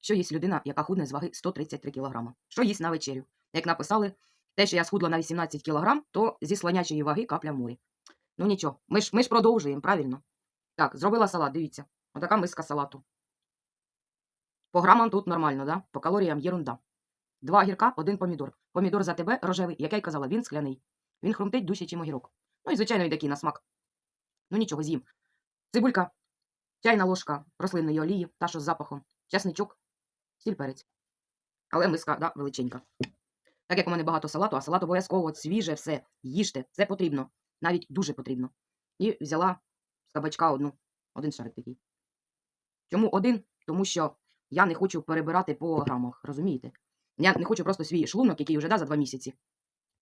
що їсть людина, яка худне з ваги 133 кг. Що їсть на вечерю? Як написали, те, що я схудла на 18 кг, то зі слонячої ваги капля в морі. Ну нічого, ми ж, ми ж продовжуємо, правильно? Так, зробила салат, дивіться. Отака миска салату. По грамам тут нормально, да? По калоріям єрунда. Два огірка, один помідор. Помідор за тебе рожевий, як я й казала, він скляний. Він хрумтить дужче, чим огірок. Ну і, звичайно, і такий на смак. Ну нічого, з'їм. Цибулька, чайна ложка рослинної олії, та що з запахом, чесничок, сіль перець. Але миска, да, величенька. Так як у мене багато салату, а салат обов'язково свіже все, їжте, це потрібно. Навіть дуже потрібно. І взяла з кабачка одну, один шарик такий. Чому один? Тому що я не хочу перебирати по грамах, розумієте? Я не хочу просто свій шлунок, який вже да, за два місяці.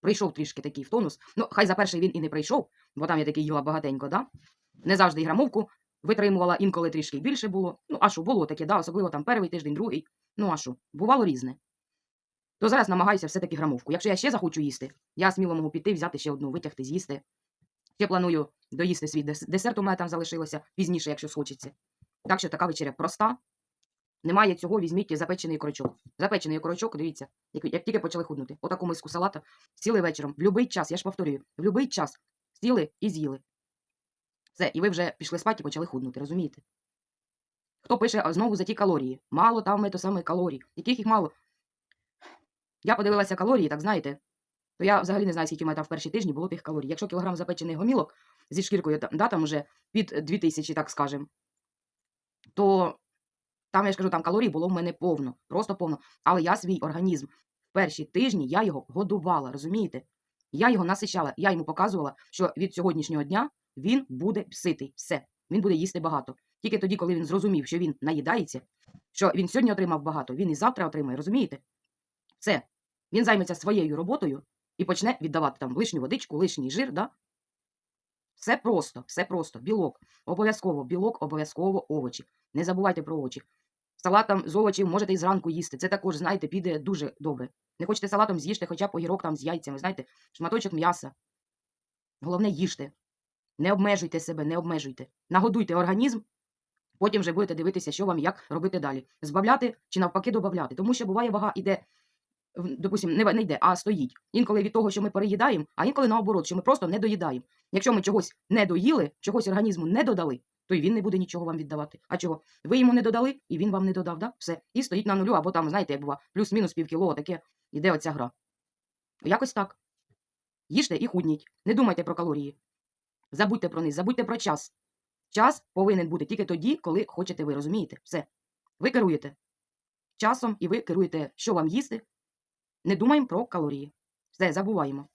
Прийшов трішки такий в тонус. Ну, хай за перший він і не прийшов, бо там я такий їла багатенько, да? Не завжди й грамовку витримувала, інколи трішки більше було. Ну, а що, було таке, да, особливо там перший тиждень, другий. Ну, а що, бувало різне. То зараз намагаюся все-таки грамовку. Якщо я ще захочу їсти, я сміло можу піти, взяти ще одну, витягти, з'їсти. Ще планую доїсти свій десерт, у мене там залишилося пізніше, якщо схочеться. Так що така вечеря проста. Немає цього, візьміть запечений корочок. Запечений корочок, дивіться, як, як тільки почали худнути. Отаку миску салата сіли вечором. В будь-який час, я ж повторюю, в будь-який час сіли і з'їли. Все, і ви вже пішли спати і почали худнути, розумієте? Хто пише знову за ті калорії? Мало там то саме калорій. Яких їх мало? Я подивилася калорії, так знаєте, то я взагалі не знаю, скільки у мене там в перші тижні було тих калорій. Якщо кілограм запечених гомілок зі шкіркою, да, там уже під 2000, так скажем, то там, я ж кажу, там калорій було в мене повно, просто повно. Але я свій організм в перші тижні я його годувала, розумієте? Я його насичала, я йому показувала, що від сьогоднішнього дня він буде ситий. Все, він буде їсти багато. Тільки тоді, коли він зрозумів, що він наїдається, що він сьогодні отримав багато, він і завтра отримає, розумієте? Все. Він займеться своєю роботою і почне віддавати там лишню водичку, лишній жир, да? Все просто, все просто. Білок. Обов'язково, білок, обов'язково овочі. Не забувайте про овочі. Салатом з овочів можете і зранку їсти. Це також, знаєте, піде дуже добре. Не хочете салатом з'їжте хоча б огірок там з яйцями, знаєте, шматочок м'яса. Головне, їжте. Не обмежуйте себе, не обмежуйте. Нагодуйте організм, потім вже будете дивитися, що вам як робити далі. Збавляти чи навпаки додати. Тому що буває вага іде, в- допустим, не, не йде, а стоїть. Інколи від того, що ми переїдаємо, а інколи наоборот, що ми просто не доїдаємо. Якщо ми чогось не доїли, чогось організму не додали, то і він не буде нічого вам віддавати. А чого? Ви йому не додали, і він вам не додав, да? Все. І стоїть на нулю, або там, знаєте, як бува, плюс-мінус півкіло, таке іде оця гра. Якось так. Їжте і худніть. Не думайте про калорії. Забудьте про них, забудьте про час. Час повинен бути тільки тоді, коли хочете ви, розумієте? Все. Ви керуєте часом і ви керуєте, що вам їсти. Не думаємо про калорії. Все, забуваємо.